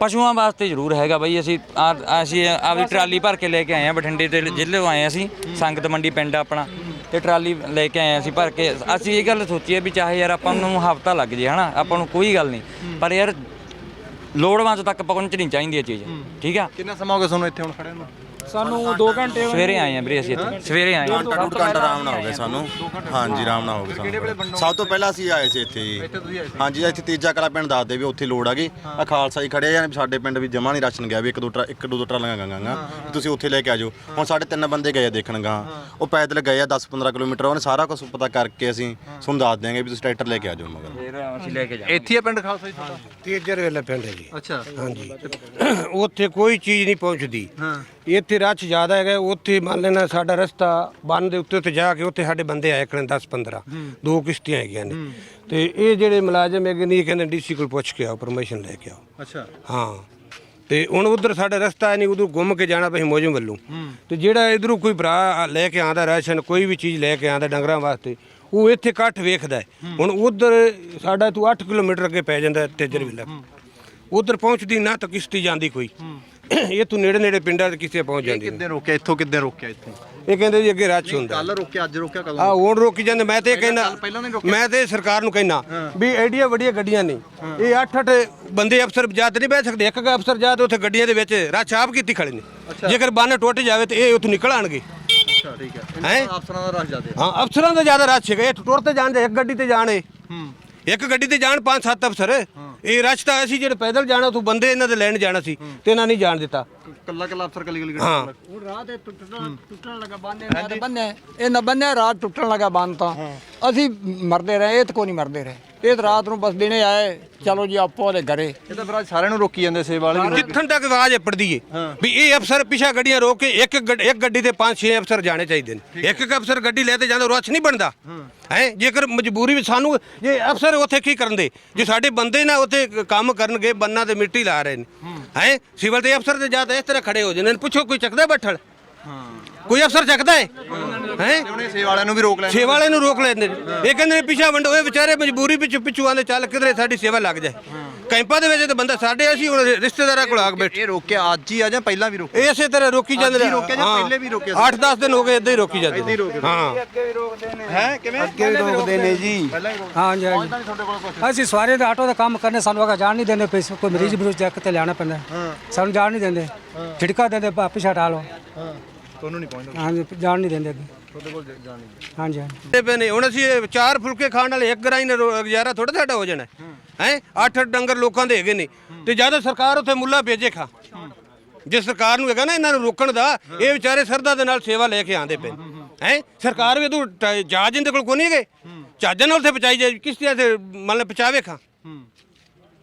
ਪਸ਼ੂਆਂ ਵਾਸਤੇ ਜ਼ਰੂਰ ਹੈਗਾ ਬਈ, ਅਸੀਂ ਆ- ਅਸੀਂ ਆਪਦੀ ਟਰਾਲੀ ਭਰ ਕੇ ਲੈ ਕੇ ਆਏ ਆ, ਬਠਿੰਡੇ ਤੇ ਜ਼ਿਲ੍ਹੇ ਤੋਂ ਆਏ ਹਾਂ ਅਸੀਂ, ਸੰਗਤ ਮੰਡੀ ਪਿੰਡ ਆ ਆਪਣਾ, ਤੇ ਟਰਾਲੀ ਲੈ ਕੇ ਆਏ ਹਾਂ ਅਸੀਂ ਭਰ ਕੇ। ਅਸੀਂ ਇਹ ਗੱਲ ਸੋਚੀਏ ਵੀ ਚਾਹੇ ਯਾਰ ਆਪਾਂ ਨੂੰ ਹਫਤਾ ਲੱਗ ਜੇ, ਹਨਾ, ਆਪਾਂ ਨੂੰ ਕੋਈ ਗੱਲ ਨਹੀਂ। ਪਰ ਯਾਰ, ਲੋੜਵੰਦ ਤੱਕ ਪਹੁੰਚਣੀ ਚਾਹੀਦੀ ਹੈ ਚੀਜ਼। ਠੀਕ ਆ? ਕਿੰਨਾ ਸਮਾਂ ਹੋ ਗਿਆ ਤੁਹਾਨੂੰ ਇੱਥੇ ਹੁਣ ਖੜੇ ਨੂੰ? ਸਾਨੂੰ 2 ਘੰਟੇ ਸਵੇਰੇ ਆਏ ਆ ਵੀਰੇ ਅਸੀਂ ਇੱਥੇ। ਸਵੇਰੇ ਆਏ ਆ। ਡੂਢ ਘੰਟਾ ਆਰਾਮ ਨਾਲ ਹੋ ਗਿਆ ਸਾਨੂੰ। ਹਾਂਜੀ ਆਰਾਮ ਨਾਲ ਹੋ ਗਿਆ ਸਾਨੂੰ। ਸਭ ਤੋਂ ਪਹਿਲਾਂ ਅਸੀਂ ਆਏ ਸੀ ਇੱਥੇ। ਜੀ ਹਾਂਜੀ ਇੱਥੇ ਤੀਜਾ ਕਲਾ ਪਿੰਡ ਦੱਸਦੇ ਵੀ ਉੱਥੇ ਲੋੜ ਹੈਗੀ ਆ ਖਾਲਸਾ ਜੀ ਖੜੇ ਆ ਸਾਡੇ ਪਿੰਡ ਵੀ ਜਮਾ ਨਹੀਂ ਰਾਸ਼ਨ ਗਿਆ ਵੀ ਇੱਕ ਦੋ ਟਰਾ ਇੱਕ ਦੋ ਟਰਾਲੀਆਂ ਗਾਂਗਾ ਤੁਸੀਂ ਉੱਥੇ ਲੈ ਕੇ ਆਜੋ ਹੁਣ ਸਾਡੇ ਤਿੰਨ ਬੰਦੇ ਗਏ ਆ ਦੇਖਣ ਗਾ ਉਹ ਪੈਦਲ ਗਏ ਆ 10 15 ਕਿਲੋਮੀਟਰ ਉਹਨੇ ਸਾਰਾ ਕੁਝ ਪਤਾ ਕਰਕੇ ਅਸੀਂ ਤੁਹਾਨੂੰ ਦੱਸ ਦਿਆਂਗੇ ਵੀ ਤੁਸੀਂ ਟਰੈਕਟਰ ਲੈ ਕੇ ਆਜੋ ਮਗਰ। ਫਿਰ ਅਸੀਂ ਲੈ ਕੇ ਜਾਵਾਂਗੇ। ਇੱਥੇ ਹੀ ਆ ਪਿੰਡ ਖਾਲਸਾ ਜੀ ਤੁਹਾਡਾ? ਤੇਜਰ ਵੇਲੇ ਪਿੰਡ ਹੈ ਜੀ। ਅੱਛਾ। ਹਾਂਜੀ। ਉੱਥੇ ਕੋਈ ਚੀਜ਼ ਨਹੀਂ ਪਹੁੰਚਦੀ। ਇੱਥੇ ਰੱਛ ਜ਼ਿਆਦਾ ਹੈਗਾ ਉੱਥੇ ਮੰਨ ਲੈਣਾ ਸਾਡਾ ਰਸਤਾ ਬੰਨ ਦੇ ਉੱਤੇ ਤੇ ਜਾ ਕੇ ਉੱਥੇ ਸਾਡੇ ਬੰਦੇ ਆਏ ਕਰਨ 10 15 ਦੋ ਕਿਸ਼ਤੀਆਂ ਹੈਗੀਆਂ ਨੇ। ਤੇ ਇਹ ਜਿਹੜੇ ਮੁਲਾਜ਼ਮ ਹੈਗੇ ਨਹੀਂ ਕਹਿੰਦੇ ਡੀਸੀ ਕੋਲ ਪੁੱਛ ਕੇ ਆਓ ਪਰਮਿਸ਼ਨ ਲੈ ਕੇ ਆਓ। ਅੱਛਾ। ਹਾਂ। ਤੇ ਹੁਣ ਉਧਰ ਸਾਡਾ ਰਸਤਾ ਨਹੀਂ ਉਧਰ ਘੁੰਮ ਕੇ ਜਾਣਾ ਪਈ ਮੋਜਮ ਵੱਲੋਂ। ਤੇ ਜਿਹੜਾ ਇਧਰੋਂ ਕੋਈ ਭਰਾ ਲੈ ਕੇ ਆਂਦਾ ਰਾਸ਼ਨ ਕੋਈ ਵੀ ਚੀਜ਼ ਲੈ ਕੇ ਆਂਦਾ ਡੰਗਰਾਂ ਵਾਸਤੇ ਉਹ ਇੱਥੇ ਇਕੱਠ ਵੇਖਦਾ। ਹੁਣ ਉਧਰ ਸਾਡਾ ਤੂੰ 8 ਕਿਲੋਮੀਟਰ ਅੱਗੇ ਪੈ ਜਾਂਦਾ ਤੇਜਰ ਵਿਲਾ। ਉਧਰ ਪਹੁੰਚਦੀ ਨਾ ਤਾਂ ਕਿਸ਼ਤੀ ਜਾਂਦੀ ਕੋਈ। ਇਹ ਤੂੰ ਨੇੜੇ ਨੇੜੇ ਪਿੰਡਾਂ ਤੇ ਕਿਸੇ ਪਹੁੰਚ ਜਾਂਦੀ ਕਿੱਦਾਂ ਰੋਕਿਆ? ਇੱਥੋਂ ਕਿੱਦਾਂ ਰੋਕਿਆ ਇੱਥੋਂ? ਇਹ ਕਹਿੰਦੇ ਜੀ ਅੱਗੇ ਰੱਛ ਹੁੰਦਾ। ਕੱਲ ਰੋਕਿਆ ਅੱਜ ਰੋਕਿਆ ਕਦੋਂ ਆ ਹੁਣ ਰੋਕੀ ਜਾਂਦੇ ਮੈਂ ਤੇ ਇਹ ਕਹਿੰਦਾ ਪਹਿਲਾਂ ਨਹੀਂ ਰੋਕਿਆ? ਮੈਂ ਤੇ ਸਰਕਾਰ ਨੂੰ ਕਹਿਣਾ ਵੀ ਐਡੀਆਂ ਵੱਡੀਆਂ ਗੱਡੀਆਂ ਨਹੀਂ ਇਹ 8-8 ਬੰਦੇ ਅਫਸਰ ਜਾਤ ਨਹੀਂ ਬਹਿ ਸਕਦੇ। ਇੱਕ ਗਾ ਅਫਸਰ ਜਾਤ ਉੱਥੇ ਗੱਡੀਆਂ ਦੇ ਵਿੱਚ ਰੱਛ ਆਪ ਕੀਤੀ ਖੜੇ ਨੇ। ਜੇਕਰ ਬੰਨ ਟੁੱਟ ਜਾਵੇ ਤੇ ਇਹ ਉੱਥੋਂ ਨਿਕਲ ਆਣਗੇ। ਅੱਛਾ ਠੀਕ ਹੈ। ਹੈਂ? ਅਫਸਰਾਂ ਦਾ ਰਸ਼ ਜ਼ਿਆਦਾ ਹਾਂ। ਅਫਸਰਾਂ ਦਾ ਜ਼ਿਆਦਾ ਰਸ਼ ਹੈਗਾ। ਇਹ ਟੁਰ ਤੇ ਜਾਣ ਦੇ ਇੱਕ ਗੱਡੀ ਤੇ ਜਾਣੇ ਹੂੰ। ਇੱਕ ਗੱਡੀ ਤੇ ਜਾਣ ਪੰਜ ਸੱਤ ਅਫਸਰ। ਇਹ ਰਸ਼ ਤਾਂ ਅਸੀਂ ਜਿਹੜੇ ਪੈਦਲ ਜਾਣਾ, ਉਥੋਂ ਬੰਦੇ ਇਹਨਾਂ ਦੇ ਲੈਣ ਜਾਣਾ ਸੀ, ਤੇ ਇਹਨਾਂ ਨੇ ਜਾਣ ਦਿੱਤਾ। ਕੱਲਾ ਕੱਲਾ ਅਫਸਰ ਕੱਲੀ ਕੱਲੀ ਹਾਂ। ਉਹ ਰਾਹ ਤੇ ਟੁੱਟਣ ਟੁੱਟਣ ਲੱਗਾ ਬੰਨੇ ਮੈਂ ਬੰਨੇ ਇਹ ਨਾ ਬੰਨੇ ਰਾਤ ਟੁੱਟਣ ਲੱਗਾ ਬੰਨ ਤਾਂ। ਅਸੀਂ ਮਰਦੇ ਰਹੇ ਇਹ ਤਾਂ ਕੋਈ ਨਹੀਂ ਮਰਦੇ ਰਹੇ। ਇਹ ਤਾਂ ਰਾਤ ਨੂੰ ਬਸ ਦਿਨੇ ਆਏ ਚਲੋ ਜੀ ਆਪੋ ਵਾਲੇ ਘਰੇ। ਇਹ ਤਾਂ ਫਿਰ ਅੱਜ ਸਾਰਿਆਂ ਨੂੰ ਰੋਕੀ ਜਾਂਦੇ ਸੇਵਾ ਵਾਲੇ ਵੀ। ਜਿੱਥਣ ਤੱਕ ਆਵਾਜ਼ ਪੜਦੀ ਏ? ਵੀ ਇਹ ਅਫਸਰ ਪਿਛਾ ਗੱਡੀਆਂ ਰੋਕ ਕੇ ਇੱਕ ਗੱਡ- ਇੱਕ ਗੱਡੀ ਤੇ ਪੰਜ ਛੇ ਅਫਸਰ ਜਾਣੇ ਚਾਹੀਦੇ ਨੇ। ਇੱਕ ਇੱਕ ਅਫਸਰ ਗੱਡੀ ਲੈ ਤੇ ਜਾਂਦਾ ਰਸ਼ ਨਹੀਂ ਬਣਦਾ। ਹੈ। ਜੇਕਰ ਮਜਬੂਰੀ ਵਿੱਚ ਸਾਨੂੰ ਜੇ ਅਫਸਰ ਉੱਥੇ ਕੀ ਕਰਨ ਦੇ? ਜੇ ਸਾਡੇ ਬੰਦੇ ਨਾ ਉੱਥੇ ਕ- ਕੰਮ ਕਰਨਗੇ ਬੰਨਾ ਤੇ ਮਿੱਟੀ ਲਾ ਰਹੇ ਨੇ। ਹੈ। ਸਿਵਲ ਦੇ ਅਫਸਰ ਤੇ ਜਾਂ ਇਸ ਤਰ੍ਹਾਂ ਖੜੇ ਹੋ ਜਾਂਦੇ ਨੇ ਪੁੱਛੋ ਕੋਈ ਚੱਕਦਾ ਬੱਠਲ? ਕੋਈ ਅਫਸਰ ਚੱਕਦਾ ਹੈ ਹੈ? ਉਹਨੇ ਸੇਵਾ ਵਾਲਿਆਂ ਨੂੰ ਵੀ ਰੋਕ ਲੈਣਾ ਸੇਵਾ ਵਾਲੇ ਨੂੰ ਰੋਕ ਲੈਂਦੇ ਨੇ। ਇਹ ਕਹਿੰਦੇ ਨੇ ਪਿਛਾ ਵੰਡੋ ਇਹ ਵਿਚਾਰੇ ਮਜਬੂਰੀ ਵਿੱਚ ਪਿੱਛੂ ਆਂਦੇ ਚੱਲ ਕਿਧਰੇ ਸਾਡੀ ਸੇਵਾ ਲੱਗ ਜਾਏ। ਕੈਂਪਾਂ ਦੇ ਵਿੱਚ ਤਾਂ ਬੰਦਾ ਸਾਡੇ ਅਸੀਂ ਹੁਣ ਰਿਸ਼ਤੇਦਾਰਾਂ ਕੋਲ ਆ ਕੇ ਬੈਠੇ। ਇਹ ਰੋਕਿਆ ਅੱਜ ਹੀ ਆ ਜਾਂ ਪਹਿਲਾਂ ਵੀ ਰੋਕਿਆ? ਇਸੇ ਤਰ੍ਹਾਂ ਰੋਕੀ ਜਾਂਦੇ ਅੱਜ ਹੀ ਰੋਕਿਆ ਜਾਂ ਪਹਿਲੇ ਵੀ ਰੋਕਿਆ ਸੀ? 8-10 ਦਿਨ ਹੋ ਗਏ ਇਦਾਂ ਹੀ ਰੋਕੀ ਜਾਂਦੇ ਨੇ। ਹਾਂ ਹੈ। ਕਿਵੇਂ? ਅੱਗੇ ਰੋਕਦੇ ਨੇ ਜੀ। ਹਾਂ ਜੀ ਅਸੀਂ ਸਵਾਰੀ ਦਾ ਆਟੋ ਦਾ ਕੰਮ ਕਰਨੇ ਸਾਨੂੰ ਅਗਾ ਜਾਣ ਨਹੀਂ ਦਿੰਦੇ ਪੈਸੇ ਕੋਈ ਮਰੀਜ਼ ਬਰੂਜ ਚੱਕ ਤੇ ਲਿਆਣਾ ਪੈਂਦਾ। ਸਾਨੂੰ ਜਾਣ ਨਹੀਂ ਦਿੰਦੇ। ਝਿੜਕਾ ਦਿੰਦੇ ਪਾ ਪਿਛਾ ਟਾਲੋ ਤੁਹਾਨੂੰ ਨਹੀਂ ਪਹੁੰਚਦਾ। ਹਾਂਜੀ ਜਾਣ ਨਹੀਂ ਦਿੰਦੇ ਅੱਗੇ। ਤੁਹਾਡੇ ਕੋਲ ਜਾਣ ਨਹੀਂ ਹਾਂਜੀ ਹਾਂਜੀ। ਤੇ ਪਏ ਨੇ ਹੁਣ ਅਸੀਂ ਇਹ ਚਾਰ ਫੁਲਕੇ ਖਾਣ ਵਾਲੇ ਇੱਕ ਗਰਾਈ ਨੇ ਰੋ- ਗੁਜ਼ਾਰਾ ਥੋੜਾ ਸਾਡਾ ਹੋ ਜਾਣਾ। ਹੈ। ਅੱਠ ਅੱਠ ਡੰਗਰ ਲੋਕਾਂ ਦੇ ਹੈਗੇ ਨੇ। ਤੇ ਜਦੋਂ ਸਰਕਾਰ ਉੱਥੇ ਮੁੱਲਾ ਭੇਜੇ ਖਾ। ਜੇ ਸਰਕਾਰ ਨੂੰ ਹੈਗਾ ਨਾ ਇਹਨਾਂ ਨੂੰ ਰੋਕਣ ਦਾ ਇਹ ਵਿਚਾਰੇ ਸਰਦਾ ਦੇ ਨਾਲ ਸੇਵਾ ਲੈ ਕੇ ਆਂਦੇ ਪਏ। ਹੈ ਸਰਕਾਰ ਵੀ ਤੂੰ ਜਹਾਜ਼ ਇਹਦੇ ਕੋਲ ਕੋਈ ਨਹੀਂ ਹੈਗੇ। ਜਹਾਜ਼ਾਂ ਨਾਲ ਉੱਥੇ ਪਹੁੰਚਾਈ ਜਾਏ ਕਿਸ਼ਤੀਆਂ ਤੇ ਮੰਨ ਲੈ ਪਹੁੰਚਾਵੇ ਖਾ।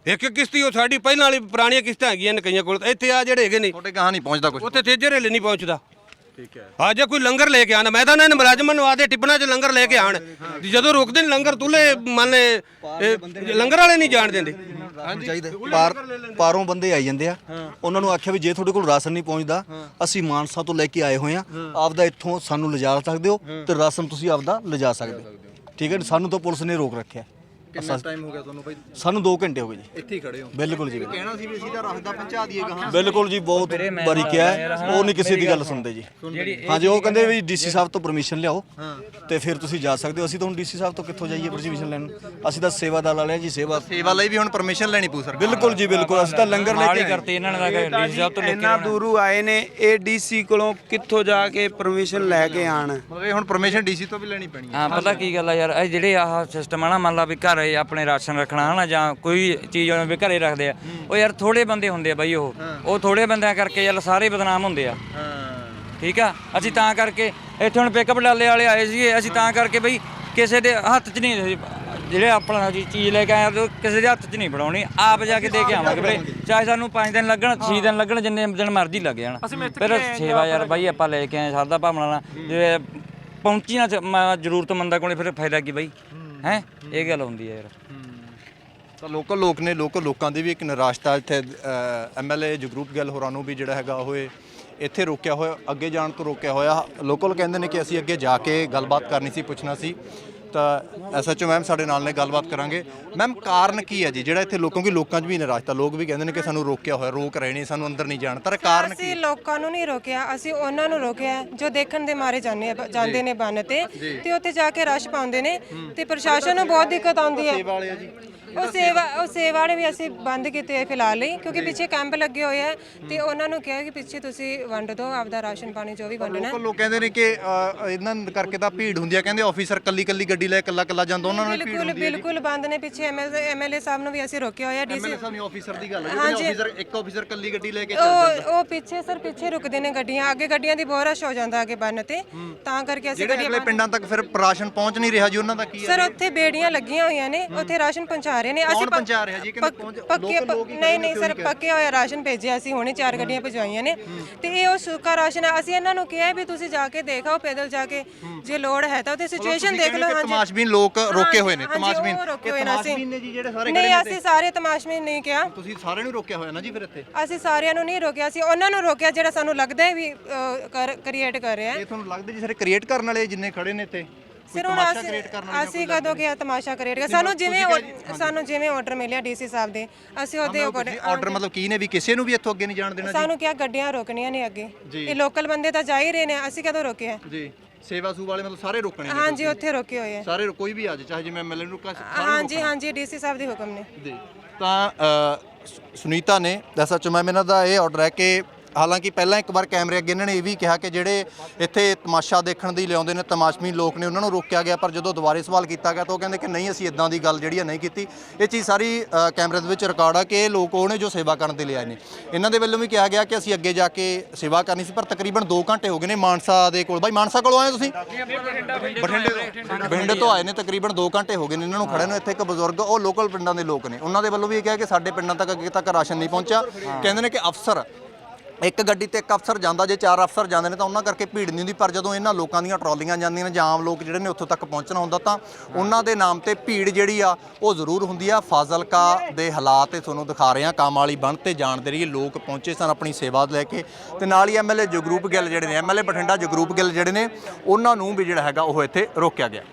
ਇੱਕ ਇੱਕ ਕਿਸ਼ਤੀ ਉਹ ਸਾਡੀ ਪਹਿਲਾਂ ਵਾਲੀ ਪੁਰਾਣੀਆਂ ਕਿਸ਼ਤਾਂ ਹੈਗੀਆਂ ਨੇ ਕਈਆਂ ਕੋਲ। ਇੱਥੇ ਆ ਜਿਹੜੇ ਹੈਗੇ ਨੇ। ਤੁਹਾਡੇ ਕਹਾਂ ਨਹੀਂ ਪਹੁੰਚਦਾ ਕੁਝ ਉੱਥੇ ਤੇਜੇ ਰੇਲੇ ਨਹੀਂ ਪਹੁੰਚਦਾ। ਠੀਕ ਹੈ। ਜੇ ਕੋਈ ਲੰਗਰ ਲੈ ਕੇ ਆਣਾ ਮੈਂ ਤਾਂ ਇਹਨਾਂ ਨੇ ਮੁਲਾਜ਼ਮਾਂ ਨੂੰ ਆਦੇ ਟਿੱਪਣਾ 'ਚ ਲੰਗਰ ਲੈ ਕੇ ਆਣ। ਜਦੋਂ ਰੋਕਦੇ ਨੇ ਲੰਗਰ ਤੁਲੇ ਮੰਨ ਲੈ ਇਹ ਲੰਗਰ ਵਾਲੇ ਨਹੀਂ ਜਾਣ ਦਿੰਦੇ। ਚਾਹੀਦਾ। ਪਾਰ ਪਾਰੋਂ ਬੰਦੇ ਆਈ ਜਾਂਦੇ ਆ। ਉਹਨਾਂ ਨੂੰ ਆਖਿਆ ਵੀ ਜੇ ਤੁਹਾਡੇ ਕੋਲ ਰਾਸ਼ਨ ਨਹੀਂ ਪਹੁੰਚਦਾ ਅਸੀਂ ਮਾਨਸਾ ਤੋਂ ਲੈ ਕੇ ਆਏ ਹੋਏ ਆ। ਆਪਦਾ ਇੱਥੋਂ ਸਾਨੂੰ ਲਿਜਾ ਸਕਦੇ ਹੋ ਤੇ ਰਾਸ਼ਨ ਤੁਸੀਂ ਆਪਦਾ ਲਿਜਾ ਸਕਦੇ ਹੋ। ਠੀਕ ਹੈ ਸਾਨੂੰ ਤਾਂ ਪੁਲਿਸ ਨੇ ਰੋਕ ਰੱਖਿਆ। ਕਿੰਨਾ ਟਾਈਮ ਹੋ ਗਿਆ ਤੁਹਾਨੂੰ ਬਾਈ? ਸਾਨੂੰ 2 ਘੰਟੇ ਹੋ ਗਏ ਜੀ। ਇੱਥੇ ਹੀ ਖੜੇ ਹੋ। ਬਿਲਕੁਲ ਜੀ ਕਹਿਣਾ ਸੀ ਵੀ ਅਸੀਂ ਤਾਂ ਰੱਖਦਾ ਪਹੁੰਚਾ ਦਈਏ ਗਾਹਾਂ। ਬਿਲਕੁਲ ਜੀ ਬਹੁਤ ਵਾਰੀ ਕਿਹਾ ਹੈ, ਉਹ ਨਹੀਂ ਕਿਸੇ ਦੀ ਗੱਲ ਸੁਣਦੇ ਜੀ। ਹਾਂਜੀ ਉਹ ਕਹਿੰਦੇ ਵੀ ਡੀਸੀ ਸਾਹਿਬ ਤੋਂ ਪਰਮਿਸ਼ਨ ਲਿਆਓ। ਤੇ ਫਿਰ ਤੁਸੀਂ ਜਾ ਸਕਦੇ ਹੋ। ਅਸੀਂ ਤਾਂ ਹੁਣ ਡੀਸੀ ਸਾਹਿਬ ਤੋਂ ਕਿੱਥੋਂ ਜਾਈਏ ਪਰਮਿਸ਼ਨ ਲੈਣ? ਅਸੀਂ ਤਾਂ ਸੇਵਾਦਾਰ ਵਾਲੇ ਆ ਜੀ ਸੇਵਾ ਸੇਵਾ ਲਈ ਵੀ ਹੁਣ ਪਰਮਿਸ਼ਨ ਲੈਣੀ ਪਊ ਸਰਕਾਰ ਬਿਲਕੁਲ ਜੀ ਬਿਲਕੁਲ। ਅਸੀਂ ਤਾਂ ਲੰਗਰ ਲੈ ਕੇ ਆਏ। ਕਰਤੀ ਇਹਨਾਂ ਨੇ ਤਾਂ ਡੀਸੀ ਸਾਹਿਬ ਤੋਂ ਲੈ ਕੇ ਇੰਨਾ ਦੂਰੋਂ ਆਏ ਨੇ ਇਹ ਡੀਸੀ ਕੋਲੋਂ ਕਿੱਥੋਂ ਜਾ ਕੇ ਪਰਮਿਸ਼ਨ ਲੈ ਕੇ ਆਣ ਮਤਲਬ ਇਹ ਹੁਣ ਪਰਮਿਸ਼ਨ ਡੀਸੀ ਤੋਂ ਵੀ ਲੈਣੀ ਪੈਣੀ ਹੈ। ਹਾਂ ਪਤਾ ਕੀ ਗੱਲ ਆ ਯਾਰ ਇਹ ਜਿਹੜੇ ਆਹ ਸਿਸਟਮ ਆ ਨਾ ਮੰਨ ਲਾ ਵੀ ਘਰ ਇਹ ਆਪਣੇ ਰਾਸ਼ਨ ਰੱਖਣਾ ਹਨਾ ਜਾਂ ਕੋਈ ਚੀਜ਼ ਉਹਨਾਂ ਵੀ ਘਰੇ ਰੱਖਦੇ ਆ। ਉਹ ਯਾਰ ਥੋੜੇ ਬੰਦੇ ਹੁੰਦੇ ਆ ਬਾਈ ਉਹ। ਉਹ ਥੋੜੇ ਬੰਦਿਆਂ ਕਰਕੇ ਯਾਰ ਸਾਰੇ ਬਦਨਾਮ ਹੁੰਦੇ ਆ। ਠੀਕ ਆ? ਅਸੀਂ ਤਾਂ ਕਰਕੇ ਇੱਥੇ ਹੁਣ ਪਿਕਅਪ ਡਾਲੇ ਵਾਲੇ ਆਏ ਸੀਗੇ ਅਸੀਂ ਤਾਂ ਕਰਕੇ ਬਈ ਕਿਸੇ ਦੇ ਹੱਥ 'ਚ ਨਹੀਂ ਜਿਹੜੇ ਆਪਣਾ ਜੀ ਚੀਜ਼ ਲੈ ਕੇ ਆਏ ਆ ਤੇ ਉਹ ਕਿਸੇ ਦੇ ਹੱਥ 'ਚ ਨਹੀਂ ਫੜਾਉਣੀ ਆਪ ਜਾ ਕੇ ਦੇ ਕੇ ਆਵਾਂਗੇ ਵੀਰੇ ਚਾਹੇ ਸਾਨੂੰ 5 ਦਿਨ ਲੱਗਣ 6 ਦਿਨ ਲੱਗਣ ਜਿੰਨੇ ਦਿਨ ਮਰਜ਼ੀ ਲੱਗ ਜਾਣ। ਫਿਰ ਸੇਵਾ ਯਾਰ ਬਾਈ ਆਪਾਂ ਲੈ ਕੇ ਆਏ ਸਰਦਾ ਭਾਵਨਾ ਨਾਲ। ਜੇ ਪਹੁੰਚੀ ਨਾ ਜ਼ਰੂਰਤਮੰਦਾਂ ਕੋਲੇ ਫਿਰ ਫਾਇਦਾ ਕੀ ਬਾਈ? ਹੈ, ਇਹ ਗੱਲ ਹੁੰਦੀ ਹੈ ਯਾਰ। ਤਾਂ ਲੋਕਲ ਲੋਕ ਨੇ, ਲੋਕਲ ਲੋਕਾਂ ਦੀ ਵੀ ਇੱਕ ਨਿਰਾਸ਼ਤਾ ਇੱਥੇ ਐਮਐਲਏ ਜਗਰੂਪ ਗਿੱਲ ਹੋਰਾਂ ਨੂੰ ਵੀ ਜਿਹੜਾ ਹੈਗਾ ਉਹ ਇਹ ਇੱਥੇ ਰੋਕਿਆ ਹੋਇਆ, ਅੱਗੇ ਜਾਣ ਤੋਂ ਰੋਕਿਆ ਹੋਇਆ। ਲੋਕਲ ਕਹਿੰਦੇ ਨੇ ਕਿ ਅਸੀਂ ਅੱਗੇ ਜਾ ਕੇ ਗੱਲਬਾਤ ਕਰਨੀ ਸੀ, ਪੁੱਛਣਾ ਸੀ। ਤਾਂ ਐਸਐਚਓ ਮੈਮ ਸਾਡੇ ਨਾਲ ਨੇ ਗੱਲਬਾਤ ਕਰਾਂਗੇ। ਮੈਮ ਕਾਰਨ ਕੀ ਹੈ ਜੀ? ਜਿਹੜਾ ਇੱਥੇ ਲੋਕਾਂ ਕਿ ਲੋਕਾਂ 'ਚ ਵੀ ਨਿਰਾਸ਼ਤਾ ਲੋਕ ਵੀ ਕਹਿੰਦੇ ਨੇ ਕਿ ਸਾਨੂੰ ਰੋਕਿਆ ਹੋਇਆ ਰੋਕ ਰਹੇ ਨੇ ਸਾਨੂੰ ਅੰਦਰ ਨਹੀਂ ਜਾਣ। ਤਾਂ ਕਾਰਨ ਕੀ ਅਸੀਂ ਲੋਕਾਂ ਨੂੰ ਨਹੀਂ ਰੋਕਿਆ ਅਸੀਂ ਉਹਨਾਂ ਨੂੰ ਰੋਕਿਆ ਜੋ ਦੇਖਣ ਦੇ ਮਾਰੇ ਜਾਂਦੇ ਆ- ਜਾਂਦੇ ਨੇ ਬੰਨ ਤੇ। ਤੇ ਉੱਥੇ ਜਾ ਕੇ ਰਸ਼ ਪਾਉਂਦੇ ਨੇ ਤੇ ਪ੍ਰਸ਼ਾਸਨ ਨੂੰ ਬਹੁਤ ਦਿੱਕਤ ਆਉਂਦੀ ਹੈ। ਵਾਲੇ ਆ ਜੀ। ਉਹ ਸੇਵਾ ਉਹ ਸੇਵਾ ਵੀ ਅਸੀਂ ਬੰਦ ਕੀਤੇ ਆ ਫਿਲਹਾਲ ਲਈ ਕਿਉਂਕਿ ਪਿੱਛੇ ਕੈਂਪ ਲੱਗੇ ਹੋਏ ਆ ਤੇ ਉਹਨਾਂ ਨੂੰ ਕਿਹਾ ਕਿ ਪਿੱਛੇ ਤੁਸੀਂ ਵੰਡ ਦਿਓ ਆਪਦਾ ਰਾਸ਼ਨ ਪਾਣੀ ਜੋ ਵੀ ਵੰਡਣਾ। ਲੋਕਲ ਲੋਕ ਕਹਿੰਦੇ ਨੇ ਕਿ ਅ, ਇਹਨਾਂ ਕਰਕੇ ਤਾਂ ਭੀੜ ਹੁੰਦੀ ਆ ਕਹਿੰਦੇ ਆਫੀਸਰ ਕੱਲੀ ਕੱਲੀ ਗੱਡੀ ਲੈ ਕੱਲਾ ਕੱਲਾ ਜਾਂਦਾ ਉਹਨਾਂ ਨਾਲ ਭੀੜ ਬਿਲਕੁਲ ਬਿਲਕੁਲ ਬੰਦ ਨੇ ਪਿੱਛੇ ਐਮਐਲਏ ਐਮਐਲਏ ਸਾਹਿਬ ਨੂੰ ਵੀ ਅਸੀਂ ਰੋਕਿਆ ਹੋਇਆ ਡੀਸੀ ਐਮਐਲਏ ਸਾਹਿਬ ਨੇ ਆਫੀਸਰ ਦੀ ਗੱਲ ਹੈ ਹਾਂਜੀ। ਆਫੀਸਰ ਇੱਕ ਆਫੀਸਰ ਕੱਲੀ ਗੱਡੀ ਲੈ ਕੇ ਚੱਲ ਜਾਂਦਾ। ਉਹ ਉਹ ਪਿੱਛੇ ਸਰ ਪਿੱਛੇ ਰੁਕਦੇ ਨੇ ਗੱਡੀਆਂ ਅੱਗੇ ਗੱਡੀਆਂ ਦੀ ਬਹੁਤ ਰਸ਼ ਹੋ ਜਾਂਦਾ ਅੱਗੇ ਬੰਨ ਤੇ। ਤਾਂ ਕਰਕੇ ਅਸੀਂ ਜਿਹੜੇ ਗੱਡੀਆਂ ਅਗਲੇ ਪਿੰਡਾਂ ਤੱਕ ਫਿਰ ਰਾਸ਼ਨ ਪਹੁੰਚ ਨਹੀਂ ਰਿਹਾ ਜੀ ਉਹਨਾਂ ਦਾ ਕੀ ਹੈ ਸਰ ਉੱਥੇ ਬੇੜੀਆਂ ਲੱਗੀਆਂ ਹੋਈਆਂ ਨੇ ਉੱਥੇ ਰਾਸ਼ਨ ਪਹੁੰਚਾ ਰਹੇ ਨੇ ਕੌਣ ਪ- ਪਹੁੰਚਾ ਰਿਹਾ ਜੀ? ਕਹਿੰਦੇ ਪੱਕ- ਨਹੀਂ ਨਹੀਂ ਸਰ ਪੱਕੇ ਹੋਇਆ ਰਾਸ਼ਨ ਭੇਜਿਆ ਅਸੀਂ ਹੁਣੇ ਚਾਰ ਗੱਡੀਆਂ ਭਜਵਾਈਆਂ ਨੇ। ਤੇ ਇਹ ਉਹ ਸੁੱਕਾ ਰਾਸ਼ਨ ਹੈ। ਅਸੀਂ ਇਹਨਾਂ ਨੂੰ ਕਿਹਾ ਵੀ ਤੁਸੀਂ ਜਾ ਕੇ ਦੇਖੋ ਪੈਦਲ ਜਾ ਕੇ ਜੇ ਲੋੜ ਹੈ ਤਾਂ ਉੱਥੇ ਸਿਚੁਏਸ਼ਨ ਦੇਖ ਲਓ ਹਾਂਜੀ ਤਮਾਸ਼ਬੀਨ ਲੋਕ ਰੋਕੇ ਹੋਏ ਨੇ ਤਮਾਸ਼ਬੀਨ। ਇਹ ਅਸੀਂ ਤਮਾਸ਼ਬੀਨ ਨੇ ਜੀ ਜਿਹੜੇ ਸਾਰੇ ਨਹੀਂ ਅਸੀਂ ਸਾਰੇ ਤਮਾਸ਼ਬੀਨ ਨਹੀਂ ਕਿਹਾ। ਤੁਸੀਂ ਸਾਰਿਆਂ ਨੂੰ ਰੋਕਿਆ ਹੋਇਆ ਨਾ ਜੀ ਫਿਰ ਇੱਥੇ? ਅਸੀਂ ਸਾਰਿਆਂ ਨੂੰ ਨਹੀਂ ਰੋਕਿਆ ਸੀ ਉਹਨਾਂ ਨੂੰ ਰੋਕਿਆ ਜਿਹੜਾ ਸਾਨੂੰ ਲੱਗਦਾ ਹੈ ਵੀ ਕ੍ਰੀਏਟ ਕਰ ਰਿਹਾ ਹੈ। ਇਹ ਤੁਹਾਨੂੰ ਲੱਗਦਾ ਜੀ ਸਾਰੇ ਕ੍ਰੀਏਟ ਕਰਨ ਵਾਲੇ ਜਿੰਨੇ ਖੜੇ ਨੇ ਇੱਥੇ? ਸਿਰ ਹੁਣ ਅਸੀਂ ਕਦੋਂ ਕਿਹਾ ਤਮਾਸ਼ਾ ਕ੍ਰੀਏਟ ਕਰ ਸਾਨੂੰ ਜਿਵੇਂ ਸਾਨੂੰ ਜਿਵੇਂ ਆਰਡਰ ਮਿਲਿਆ ਡੀਸੀ ਸਾਹਿਬ ਦੇ ਅਸੀਂ ਉਹਦੇ ਆਰਡਰ ਮਤਲਬ ਕੀ ਨੇ ਵੀ ਕਿਸੇ ਨੂੰ ਵੀ ਇੱਥੋਂ ਅੱਗੇ ਨਹੀਂ ਜਾਣ ਦੇਣਾ ਸਾਨੂੰ ਕਿਹਾ ਗੱਡੀਆਂ ਰੋਕਣੀਆਂ ਨੇ ਅੱਗੇ। ਇਹ ਲੋਕਲ ਬੰਦੇ ਤਾਂ ਜਾ ਹੀ ਰਹੇ ਨੇ ਅਸੀਂ ਕਦੋਂ ਰੋਕਿਆ ਜੀ ਸੇਵਾ ਸੂ ਵਾਲੇ ਮਤਲਬ ਸਾਰੇ ਰੋਕਣੇ ਨੇ ਹਾਂਜੀ ਉੱਥੇ ਰੋਕੇ ਹੋਏ ਆ। ਸਾਰੇ ਕੋਈ ਵੀ ਆ ਜਾਏ ਚਾਹੇ ਜਿਵੇਂ ਐਮਐਲਏ ਨੂੰ ਰੋਕਾ ਹਾਂਜੀ ਹਾਂਜੀ ਡੀਸੀ ਸਾਹਿਬ ਦੇ ਹੁਕਮ ਨੇ। ਜੀ। ਤਾਂ ਸੁਨੀਤਾ ਨੇ ਐਸਐਚਓ ਮੈਮ ਇਹਨਾਂ ਦਾ ਇਹ ਆਰਡਰ ਹੈ ਕਿ ਹਾਲਾਂਕਿ ਪਹਿਲਾਂ ਇੱਕ ਵਾਰ ਕੈਮਰੇ ਅੱਗੇ ਇਹਨਾਂ ਨੇ ਇਹ ਵੀ ਕਿਹਾ ਕਿ ਜਿਹੜੇ ਇੱਥੇ ਤਮਾਸ਼ਾ ਦੇਖਣ ਦੀ ਲਿਆਉਂਦੇ ਨੇ, ਤਮਾਸ਼ਮੀ ਲੋਕ ਨੇ, ਉਹਨਾਂ ਨੂੰ ਰੋਕਿਆ ਗਿਆ, ਪਰ ਜਦੋਂ ਦੁਬਾਰੇ ਸਵਾਲ ਕੀਤਾ ਗਿਆ ਤਾਂ ਉਹ ਕਹਿੰਦੇ ਕਿ ਨਹੀਂ, ਅਸੀਂ ਇਦਾਂ ਦੀ ਗੱਲ ਜਿਹੜੀ ਆ ਨਹੀਂ ਕੀਤੀ। ਇਹ ਚੀਜ਼ ਸਾਰੀ ਕੈਮਰੇ ਦੇ ਵਿੱਚ ਰਿਕਾਰਡ ਆ ਕਿ ਇਹ ਲੋਕ ਉਹ ਨੇ ਜੋ ਸੇਵਾ ਕਰਨ ਦੇ ਲਈ ਆਏ ਨੇ। ਇਹਨਾਂ ਦੇ ਵੱਲੋਂ ਵੀ ਕਿਹਾ ਗਿਆ ਕਿ ਅਸੀਂ ਅੱਗੇ ਜਾ ਕੇ ਸੇਵਾ ਕਰਨੀ ਸੀ, ਪਰ ਤਕਰੀਬਨ 2 ਘੰਟੇ ਹੋ ਗਏ ਨੇ ਮਾਨਸਾ ਦੇ ਕੋਲ। ਬਾਈ, ਮਾਨਸਾ ਕੋਲੋਂ ਆਏ ਤੁਸੀਂ? ਬਠਿੰਡੇ ਤੋਂ। ਬਠਿੰਡੇ ਤੋਂ ਆਏ ਨੇ, ਤਕਰੀਬਨ 2 ਘੰਟੇ ਹੋ ਗਏ ਨੇ ਇਹਨਾਂ ਨੂੰ ਖੜੇ ਨੂੰ। ਇੱਥੇ ਇੱਕ ਬਜ਼ੁਰਗ, ਉਹ ਲੋਕਲ ਪਿੰਡਾਂ ਦੇ ਲੋਕ ਨੇ। ਉਹਨਾਂ ਦੇ ਵੱਲੋਂ ਵੀ ਇਹ ਕਿਹਾ ਕਿ ਸਾਡੇ ਪਿੰਡਾਂ ਤੱਕ ਅੱਗੇ ਤੱਕ ਰਾਸ਼ਨ ਨਹੀਂ ਪਹੁੰਚਿਆ। ਕਹਿੰਦੇ ਨੇ ਕਿ ਅਫਸਰ ਇੱਕ ਗੱਡੀ ਤੇ ਇੱਕ ਅਫਸਰ ਜਾਂਦਾ, ਜੇ ਚਾਰ ਅਫਸਰ ਜਾਂਦੇ ਨੇ ਤਾਂ ਉਹਨਾਂ ਕਰਕੇ ਭੀੜ ਨਹੀਂ ਹੁੰਦੀ, ਪਰ ਜਦੋਂ ਇਹਨਾਂ ਲੋਕਾਂ ਦੀਆਂ ਟਰਾਲੀਆਂ ਜਾਂਦੀਆਂ ਨੇ, ਜਾਂ ਆਮ ਲੋਕ ਜਿਹੜੇ ਨੇ ਉੱਥੋਂ ਤੱਕ ਪਹੁੰਚਣਾ ਹੁੰਦਾ ਤਾਂ ਉਹਨਾਂ ਦੇ ਨਾਮ ਤੇ ਭੀੜ ਜਿਹੜੀ ਆ, ਉਹ ਜ਼ਰੂਰ ਹੁੰਦੀ ਆ। ਫਾਜ਼ਿਲਕਾ ਦੇ ਹਾਲਾਤ ਇਹ ਤੁਹਾਨੂੰ ਦਿਖਾ ਰਹੇ ਆ। ਕੰਮ ਵਾਲੀ ਬੰਨ ਤੇ ਜਾਣ ਦੇ ਲਈ ਲੋਕ ਪਹੁੰਚੇ ਸਨ ਆਪਣੀ ਸੇਵਾ ਲੈ ਕੇ। ਤੇ ਨਾਲ ਹੀ ਐਮਐਲਏ ਜਗਰੂਪ ਗਿੱਲ ਜਿਹੜੇ ਨੇ ਐਮਐਲਏ ਬਠਿੰਡਾ ਜਗਰੂਪ ਗਿੱਲ ਜਿਹੜੇ ਨੇ, ਉਹਨਾਂ ਨੂੰ ਵੀ ਜਿਹੜਾ ਹੈਗਾ ਉਹ ਇੱਥੇ ਰੋਕਿਆ ਗਿਆ।